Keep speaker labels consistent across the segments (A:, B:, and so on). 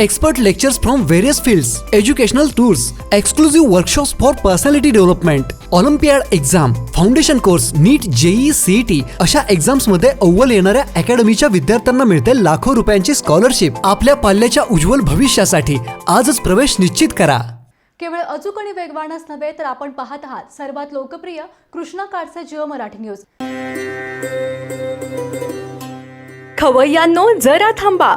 A: Expert lectures from various fields educational tours exclusive workshops for personality development olympiad exam foundation course NEET JEE CET अशा एक्झाम्समध्ये अव्वल येणाऱ्या अकॅडमीच्या विद्यार्थ्यांना मिळते लाखो रुपयांची स्कॉलरशिप आपल्या पाल्याच्या उज्ज्वल भविष्यासाठी आजच प्रवेश निश्चित करा.
B: केवळ अचूक आणि वेगवानच नव्हे तर आपण पाहत आहात सर्वात लोकप्रिय कृष्णा काडचे जिओ मराठी न्यूज.
C: खवय्यांनो जरा थांबा.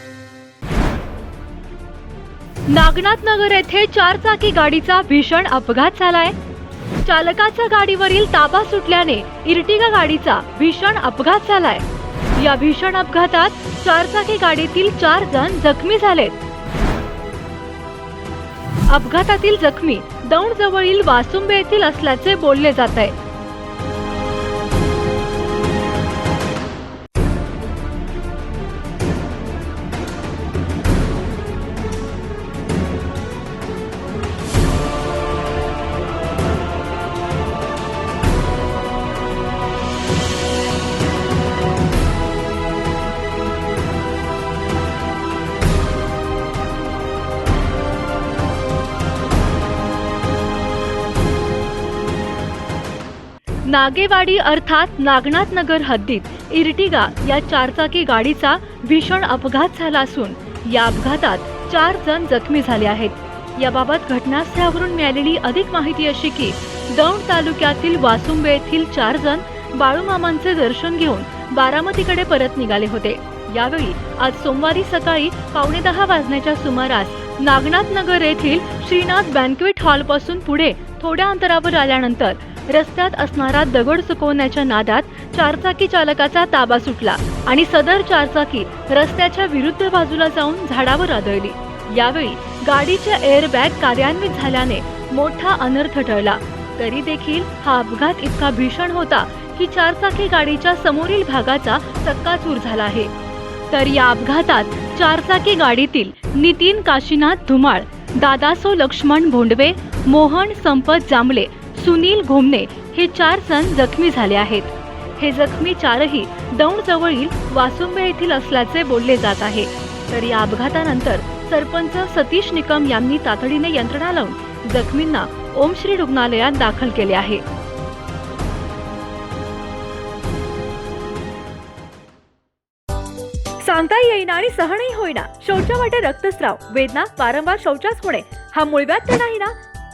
C: नागनाथ नगर येथे चारचाकी गाडीचा भीषण अपघात झालाय. चालकाचा गाडीवरील ताबा सुटल्याने इर्टिगा गाडीचा भीषण अपघात झालाय. या भीषण अपघातात चारचाकी गाडीतील चार जण जखमी झालेत. अपघातातील जखमी दौंड जवळील वासुंबे येथील असल्याचे बोलले जात आहे. नागेवाडी अर्थात नागनाथ नगर हद्दीत इर्टिगा या चारचाकी गाडीचा भीषण अपघात झाला असून या अपघातात चार जण जखमी झाले आहेत. याबाबत घटनास्थळावरून मिळालेली अधिक माहिती अशी की दौंड तालुक्यातील वासुंबे येथील चार जण बाळूमामांचे दर्शन घेऊन बारामतीकडे परत निघाले होते. यावेळी आज सोमवारी सकाळी पावणे दहा वाजण्याच्या सुमारास नागनाथ नगर येथील श्रीनाथ बँक्वेट हॉलपासून पुढे थोड्या अंतरावर आल्यानंतर रस्त्यात असणारा दगड चुकवण्याच्या नादात चारचाकी चालकाचा ताबा सुटला आणि सदर चारचाकी रस्त्याच्या विरुद्ध बाजूला जाऊन झाडावर आदळली. यावेळी गाडीच्या एअरबॅग कार्यान्वित झाल्याने मोठा अनर्थ ठरला तरी देखील हा अपघात इतका भीषण होता की चारचाकी गाडीच्या समोरील भागाचा चक्काचूर झाला आहे. तर या अपघातात चारचाकी गाडीतील नितीन काशीनाथ धुमाळ दादासो लक्ष्मण भोंडवे मोहन संपत जांभळे सुनील घोमने हे चार जण जखमी झाले आहेत. हे जखमी चारही दौंड जवळील वासुंबे येथील असल्याचे बोलले जात आहे. तर या अपघातानंतर सरपंच सतीश निकम यांनी तातडीने यंत्रणा लावून जखमींना ओमश्री रुग्णालयात दाखल केले आहे. सांगता येईना आणि सहनही होईना. शौचा वाटे रक्तस्राव. वेदना वारंवार शौचास होणे. हा मुळव्यात तर नाही ना?